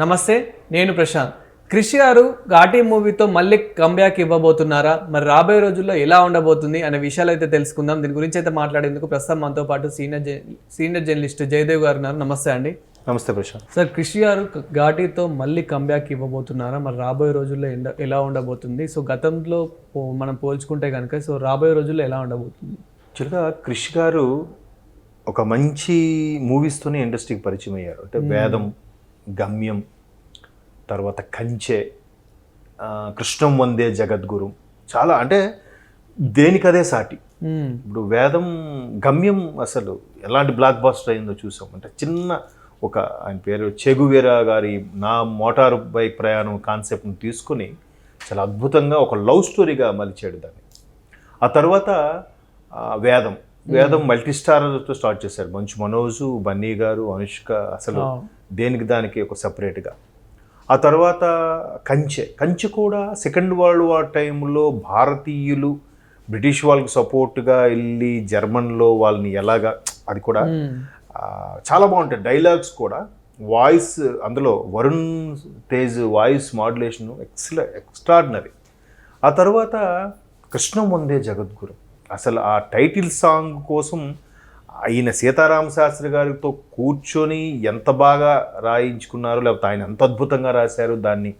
నమస్తే నేను ప్రశాంత్. క్రిష్ గారు ఘాటీ మూవీతో మళ్ళీ కంబ్యాక్ ఇవ్వబోతున్నారా? మరి రాబోయే రోజుల్లో ఎలా ఉండబోతుంది అనే విషయాలు అయితే తెలుసుకుందాం. దీని గురించి అయితే మాట్లాడేందుకు ప్రస్తుతం మనతో పాటు సీనియర్ సీనియర్ జర్నలిస్ట్ జయదేవ్ గారు ఉన్నారు. నమస్తే అండి. నమస్తే ప్రశాంత్. సార్ క్రిష్ గారు ఘాటీతో మళ్ళీ కంబ్యాక్ ఇవ్వబోతున్నారా? మరి రాబోయే రోజుల్లో ఎలా ఉండబోతుంది? సో గతంలో మనం పోల్చుకుంటే కనుక సో రాబోయే రోజుల్లో ఎలా ఉండబోతుంది? యాక్చువల్గా క్రిష్ గారు ఒక మంచి మూవీస్తోనే ఇండస్ట్రీకి పరిచయం అయ్యారు. అంటే వేదం గమ్యం. తర్వాత కంచె కృష్ణం వందే జగద్గురు. చాలా అంటే దేనికదే సాటి. ఇప్పుడు వేదం గమ్యం అసలు ఎలాంటి బ్లాక్ బాస్టర్ అయిందో చూసాం. అంటే చిన్న ఒక ఆయన పేరు చెగువీరా గారి నా మోటారు బైక్ ప్రయాణం కాన్సెప్ట్ని తీసుకుని చాలా అద్భుతంగా ఒక లవ్ స్టోరీగా మలిచాడు దాన్ని. ఆ తర్వాత వేదం. వేదం మల్టీ స్టార్తో స్టార్ట్ చేశారు. మంచు మనోజు బన్నీ గారు అనుష్క అసలు. దేనికి దానికి ఒక సపరేట్గా ఆ తర్వాత కంచె. కంచె కూడా సెకండ్ వరల్డ్ వార్ టైంలో భారతీయులు బ్రిటిష్ వాళ్ళకి సపోర్ట్గా వెళ్ళి జర్మన్లో వాళ్ళని ఎలాగా అది కూడా చాలా బాగుంటాయి డైలాగ్స్ కూడా. వాయిస్ అందులో వరుణ్ తేజ్ వాయిస్ మాడ్యులేషన్ ఎక్సల ఎక్స్ట్రాడినరీ ఆ తర్వాత కృష్ణం వందే జగద్గురు. అసలు ఆ టైటిల్ సాంగ్ కోసం ఆయన సీతారామ శాస్త్రి గారితో కూర్చొని ఎంత బాగా రాయించుకున్నారు లేకపోతే ఆయన ఎంత అద్భుతంగా రాశారు దాన్ని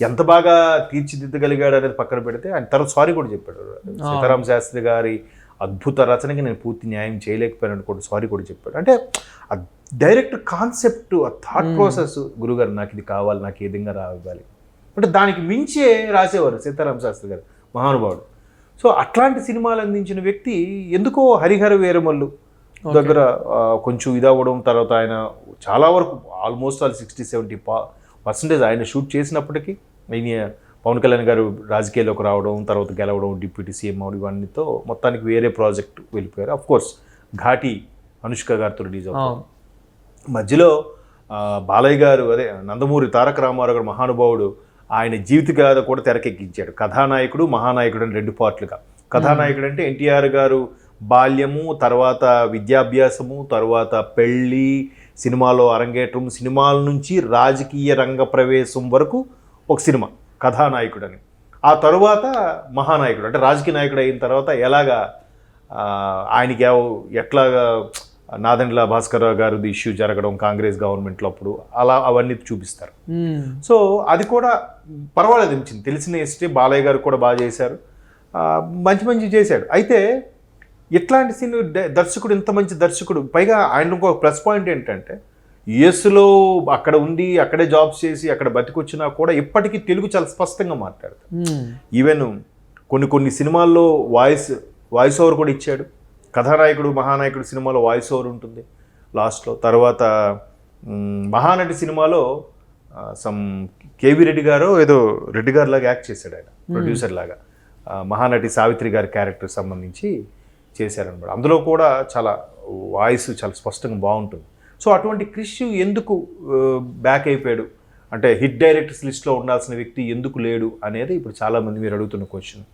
ఎంత బాగా తీర్చిదిద్దగలిగాడు అనేది పక్కన పెడితే ఆయన తర్వాత సారీ కూడా చెప్పాడు. సీతారామ శాస్త్రి గారి అద్భుత రచనకి నేను పూర్తి న్యాయం చేయలేకపోయాను కూడా సారీ కూడా చెప్పాడు. అంటే ఆ డైరెక్ట్ కాన్సెప్ట్ ఆ థాట్ ప్రాసెస్ గురుగారు నాకు ఇది కావాలి నాకు ఏ విధంగా రావాలి. అంటే దానికి మించే రాసేవారు సీతారామ శాస్త్రి గారు మహానుభావుడు. సో అట్లాంటి సినిమాలు అందించిన వ్యక్తి ఎందుకో హరిహర వీరమల్లు దగ్గర కొంచెం ఇదవ్వడం తర్వాత ఆయన చాలా వరకు ఆల్మోస్ట్ ఆల్ సిక్స్టీ సెవెంటీ పా పర్సంటేజ్ ఆయన షూట్ చేసినప్పటికీ ఆయన పవన్ కళ్యాణ్ గారు రాజకీయాల్లోకి రావడం తర్వాత గెలవడం డిప్యూటీ సీఎం అవడం ఇవన్నీతో మొత్తానికి వేరే ప్రాజెక్ట్ వెళ్ళిపోయారు. అఫ్ కోర్స్ ఘాటి అనుష్క గారితో రిలీజ్ అవును. మధ్యలో బాలయ్య గారు అదే నందమూరి తారక రామారావు గారు మహానుభావుడు ఆయన జీవిత గాథ కూడా తెరకెక్కించాడు. కథానాయకుడు మహానాయకుడు అని రెండు పార్ట్లుగా. కథానాయకుడు అంటే ఎన్టీఆర్ గారు బాల్యము తర్వాత విద్యాభ్యాసము తర్వాత పెళ్ళి సినిమాలో అరంగేట్రం సినిమాల నుంచి రాజకీయ రంగ ప్రవేశం వరకు ఒక సినిమా కథానాయకుడు అని ఆ తరువాత మహానాయకుడు అంటే రాజకీయ నాయకుడు అయిన తర్వాత ఎలాగా ఆయనకి ఎట్లాగా నాదెండ్ల భాస్కర్ గారిది ఇష్యూ జరగడం కాంగ్రెస్ గవర్నమెంట్లో అప్పుడు అలా అవన్నీ చూపిస్తారు. మ్మ్. సో అది కూడా పర్వాలేదు అనిపించింది తెలిసిన హిస్టరీ బాలయ్య గారు కూడా బాగా చేశారు. మంచి మంచి చేశాడు. అయితే ఇట్లాంటి సీన్ దర్శకుడు ఇంత మంచి దర్శకుడు? పైగా ఆయన ఇంకో ప్లస్ పాయింట్ ఏంటంటే యుఎస్లో అక్కడ ఉండి అక్కడే జాబ్స్ చేసి అక్కడ బతికొచ్చినా కూడా ఇప్పటికీ తెలుగు చాలా స్పష్టంగా మాట్లాడతాడు. ఈవెన్ కొన్ని కొన్ని సినిమాల్లో వాయిస్ వాయిస్ ఓవర్ కూడా ఇచ్చాడు. కథానాయకుడు మహానాయకుడు సినిమాలో వాయిస్ ఓవర్ ఉంటుంది. లాస్ట్లో తర్వాత మహానటి సినిమాలో సమ్ కేవీ రెడ్డి గారు ఏదో రెడ్డి గారు లాగా యాక్ట్ చేశాడు ఆయన ప్రొడ్యూసర్ లాగా. మహానటి సావిత్రి గారి క్యారెక్టర్ సంబంధించి చేశారనమాట అందులో కూడా చాలా వాయిస్ చాలా స్పష్టంగా బాగుంటుంది. సో అటువంటి క్రిష్ ఎందుకు బ్యాక్ అయిపోయాడు? అంటే హిట్ డైరెక్టర్స్ లిస్ట్లో ఉండాల్సిన వ్యక్తి ఎందుకు లేడు అనేది ఇప్పుడు చాలామంది మీరు అడుగుతున్న క్వశ్చన్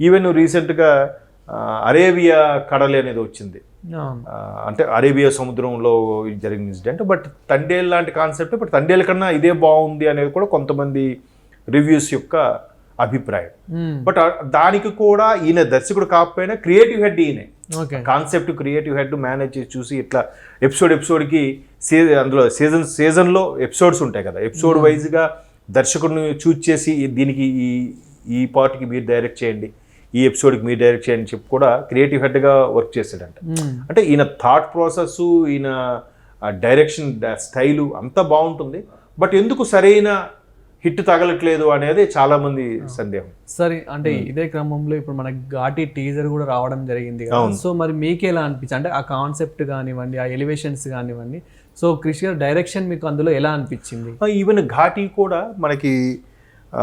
ఈవెన్ రీసెంట్గా అరేబియా కడలి అనేది వచ్చింది. అంటే అరేబియా సముద్రంలో జరిగిన ఇన్సిడెంట్ బట్ తండేల్ లాంటి కాన్సెప్ట్ బట్ తండేల్ కన్నా ఇదే బాగుంది అనేది కూడా కొంతమంది రివ్యూస్ యొక్క అభిప్రాయం. బట్ దానికి కూడా ఈయన దర్శకుడు కాకపోయినా క్రియేటివ్ హెడ్ ఈయనే. కాన్సెప్ట్ క్రియేటివ్ హెడ్ మేనేజ్ చేసి చూసి ఇట్లా ఎపిసోడ్ ఎపిసోడ్కి సీ అందులో సీజన్ సీజన్లో ఎపిసోడ్స్ ఉంటాయి కదా. ఎపిసోడ్ వైజ్గా దర్శకుడిని చూజ్ చేసి దీనికి ఈ ఈ పార్ట్కి మీరు డైరెక్ట్ చేయండి. ఈ ఎపిసోడ్కి మీరు డైరెక్ట్ చేయండి చెప్పి కూడా క్రియేటివ్ హెడ్గా వర్క్ చేసాడంట మ్మ్. అంటే ఈయన థాట్ ప్రాసెస్ ఈయన డైరెక్షన్ స్టైలు అంతా బాగుంటుంది. బట్ ఎందుకు సరైన హిట్ తగలట్లేదు అనేది చాలామంది సందేహం. సరే అంటే ఇదే క్రమంలో ఇప్పుడు మనకి ఘాటి టీజర్ కూడా రావడం జరిగింది. సో మరి మీకు ఎలా అనిపించింది? అంటే ఆ కాన్సెప్ట్ కానివ్వండి ఆ ఎలివేషన్స్ కానివ్వండి. సో క్రిష్ గారి డైరెక్షన్ మీకు అందులో ఎలా అనిపించింది? ఈవెన్ ఘాటీ కూడా మనకి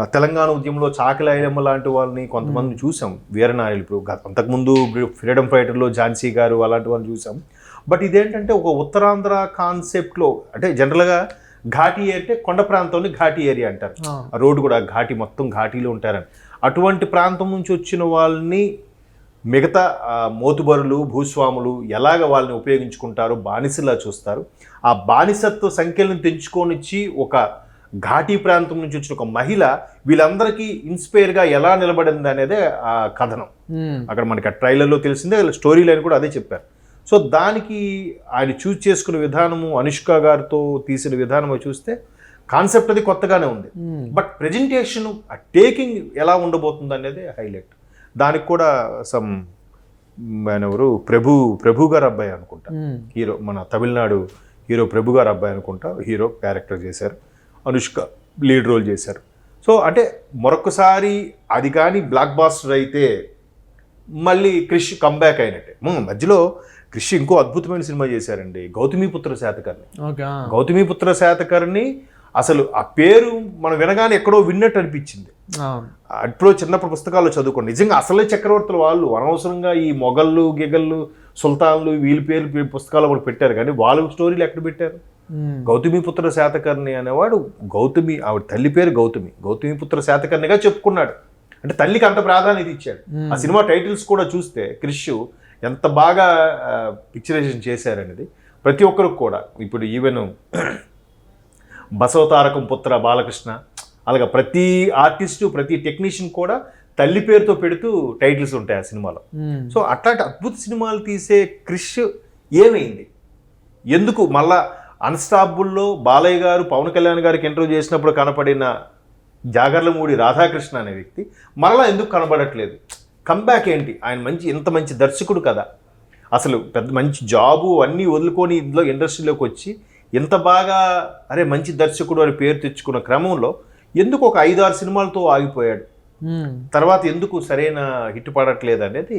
తెలంగాణ ఉద్యమంలో చాకలాయమ్మ లాంటి వాళ్ళని కొంతమంది చూసాం. వీరనాయలు ఇప్పుడు అంతకుముందు ఫ్రీడమ్ ఫైటర్లో ఝాన్సీ గారు అలాంటి వాళ్ళని చూసాం. బట్ ఇదేంటంటే ఒక ఉత్తరాంధ్ర కాన్సెప్ట్లో అంటే జనరల్గా ఘాటీ అంటే కొండ ప్రాంతాన్ని ఘాటీ ఏరియా అంటారు. ఆ, రోడ్డు కూడా ఘాటి మొత్తం ఘాటీలో ఉంటారని. అటువంటి ప్రాంతం నుంచి వచ్చిన వాళ్ళని మిగతా మోతుబరులు భూస్వాములు ఎలాగ వాళ్ళని ఉపయోగించుకుంటారు బానిసలా చూస్తారు. ఆ బానిసత్వ సంఖ్యలను తెంచుకొనిచ్చి ఒక ఘాటీ ప్రాంతం నుంచి వచ్చిన ఒక మహిళ వీళ్ళందరికీ ఇన్స్పైర్గా ఎలా నిలబడింది అనేదే ఆ కథనం. మ్మ్. అక్కడ మనకి ఆ ట్రైలర్లో తెలిసిందే స్టోరీ లైన్ కూడా అదే చెప్పారు. సో దానికి ఆయన చూస్ చేసుకున్న విధానము అనుష్క గారితో తీసిన విధానము చూస్తే కాన్సెప్ట్ అది కొత్తగానే ఉంది. బట్ ప్రెజెంటేషన్ ఆ టేకింగ్ ఎలా ఉండబోతుంది అనేది హైలైట్ దానికి కూడా సమ్ ఆయన ఎవరు? ప్రభు ప్రభు గారు అబ్బాయి అనుకుంటా. మ్మ్. హీరో మన తమిళనాడు హీరో ప్రభు గారు అబ్బాయి అనుకుంటా హీరో క్యారెక్టర్ చేశారు. అనుష్క లీడ్ రోల్ చేశారు. సో అంటే మరొకసారి అది కానీ బ్లాక్ బాస్టర్ అయితే మళ్ళీ క్రిష్ కంబ్యాక్ అయినట్టే. మధ్యలో క్రిష్ ఇంకో అద్భుతమైన సినిమా చేశారండి గౌతమిపుత్ర శాతకర్ణి. గౌతమిపుత్ర శాతకర్ణి అసలు ఆ పేరు మనం వినగానే ఎక్కడో విన్నట్టు అనిపించింది. అప్పుడు చిన్నప్పుడు పుస్తకాల్లో చదువుకోండి. నిజంగా అసలే చక్రవర్తులు వాళ్ళు అనవసరంగా ఈ మొఘళ్ళు గిగళ్ళు సుల్తాన్లు వీళ్ళ పేర్లు పుస్తకాలు కూడా పెట్టారు కానీ వాళ్ళ స్టోరీలు ఎక్కడ పెట్టారు. గౌతమిపుత్ర శాతకర్ణి అనేవాడు గౌతమి ఆవిడ తల్లి పేరు గౌతమి. గౌతమిపుత్ర శాతకర్ణిగా చెప్పుకున్నాడు. అంటే తల్లికి అంత ప్రాధాన్యత ఇచ్చాడు. ఆ సినిమా టైటిల్స్ కూడా చూస్తే క్రిష్ ఎంత బాగా పిక్చరైజేషన్ చేశారనేది ప్రతి ఒక్కరికి కూడా. ఇప్పుడు ఈవెన్ బసవతారకం పుత్ర బాలకృష్ణ అలాగే ప్రతి ఆర్టిస్టు ప్రతి టెక్నీషియన్ కూడా తల్లి పేరుతో పెడుతూ టైటిల్స్ ఉంటాయి ఆ సినిమాలో. మ్మ్. సో అట్లాంటి అద్భుత సినిమాలు తీసే క్రిష్ ఏమైంది? ఎందుకు మళ్ళా అన్స్టాపుల్లో బాలయ్య గారు పవన్ కళ్యాణ్ గారికి ఇంటర్వ్యూ చేసినప్పుడు కనపడిన జాగర్లమూడి రాధాకృష్ణ అనే వ్యక్తి మరలా ఎందుకు కనబడట్లేదు? కంబ్యాక్ ఏంటి? ఆయన మంచి ఇంత మంచి దర్శకుడు కదా. అసలు పెద్ద మంచి జాబు అన్నీ వదులుకొని ఇందులో ఇండస్ట్రీలోకి వచ్చి ఇంత బాగా అరే మంచి దర్శకుడు అని పేరు తెచ్చుకున్న క్రమంలో ఎందుకు ఒక ఐదారు సినిమాలతో ఆగిపోయాడు? మ్మ్. తర్వాత ఎందుకు సరైన హిట్ పడట్లేదు అనేది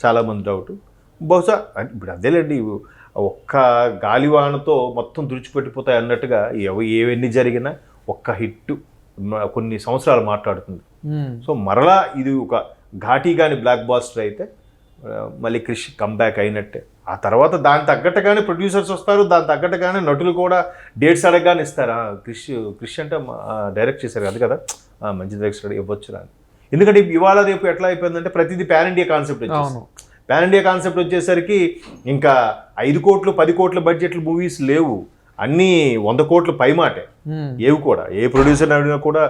చాలామంది డౌట్ బహుశా ఇప్పుడు అదేలేండి ఒక్క గాలివానతో మొత్తం తుడిచిపెట్టిపోతాయి అన్నట్టుగా ఎవ ఏవన్నీ జరిగినా ఒక్క హిట్ కొన్ని సంవత్సరాలు మాట్లాడుతుంది. సో మరలా ఇది ఒక ఘాటీ కాని బ్లాక్ బాస్టర్ అయితే మళ్ళీ క్రిష్ కంబ్యాక్ అయినట్టే. ఆ తర్వాత దాని తగ్గట్టుగానే ప్రొడ్యూసర్స్ వస్తారు దాని తగ్గట్టుగానే నటులు కూడా డేట్స్ అడగగానే ఇస్తారు. క్రిష్ క్రిష్ అంటే డైరెక్ట్ చేశారు. కదా? కదా మంచి డైరెక్టర్ ఇవ్వచ్చు అని. ఎందుకంటే ఇవాళ రేపు ఎట్లా అయిపోయిందంటే ప్రతిదీ pan India concept pan India concept వచ్చేసరికి ఇంకా ఐదు కోట్లు పది కోట్ల బడ్జెట్లు మూవీస్ లేవు. అన్నీ వంద కోట్ల పైమాటే. మ్మ్. ఏవి కూడా. ఏ ప్రొడ్యూసర్ అడిగినా కూడా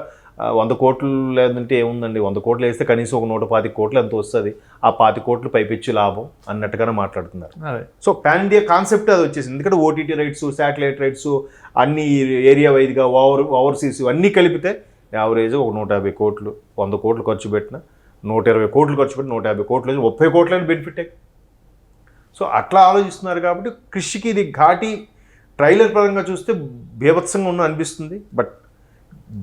వంద కోట్లు లేదంటే ఏముందండి? వంద కోట్లు వేస్తే కనీసం ఒక నూట పాతి కోట్లు ఎంత వస్తుంది? ఆ పాతి కోట్లు పైపెచ్చి లాభం అన్నట్టుగానే మాట్లాడుతున్నారు. సో పాన్ ఇండియా కాన్సెప్ట్ అది వచ్చేసింది. ఎందుకంటే ఓటీటీ రైట్స్ శాటిలైట్ రైట్స్ అన్ని ఏరియా వైజ్గా ఓవర్ ఓవర్సీస్ అన్నీ కలిపితే యావరేజ్ ఒక నూట యాభై కోట్లు వంద కోట్లు ఖర్చు పెట్టిన నూట ఇరవై కోట్లు ఖర్చు పెట్టి నూట యాభై కోట్లు ముప్పై కోట్లని బెనిఫిట్ సో అట్లా ఆలోచిస్తున్నారు కాబట్టి కృషికి ఇది ఘాటి ట్రైలర్ పరంగా చూస్తే బీభత్సంగా ఉన్న అనిపిస్తుంది. బట్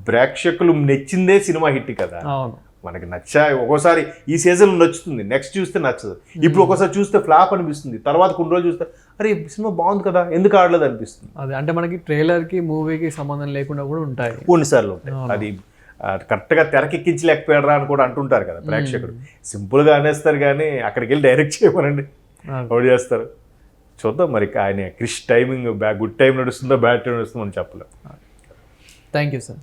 ప్రేక్షకులు నెచ్చిందే సినిమా హిట్ కదా. మనకి నచ్చా ఒక్కోసారి ఈ సీజన్ నచ్చుతుంది. నెక్స్ట్ చూస్తే నచ్చదు. ఇప్పుడు ఒక్కోసారి చూస్తే ఫ్లాప్ అనిపిస్తుంది. తర్వాత కొన్ని రోజులు చూస్తే అరే సినిమా బాగుంది కదా. ఎందుకు ఆడలేదు? అనిపిస్తుంది. అదే అంటే మనకి ట్రైలర్కి మూవీకి సంబంధం లేకుండా కూడా ఉంటాయి. కొన్నిసార్లు ఉంటాయి. అది కరెక్ట్గా తెరకెక్కించలేకపోయారా అని కూడా అంటుంటారు కదా ప్రేక్షకుడు సింపుల్గా అనేస్తారు కానీ అక్కడికి వెళ్ళి డైరెక్ట్ చేయమనండి. ఎవరు చేస్తారు? చూద్దాం మరి ఆయన క్రిష్ టైమింగ్ బ్యా గుడ్ టైం నడుస్తుందో బ్యాడ్ టైం నడుస్తుందో మనం చెప్పలేం. Thank you sir.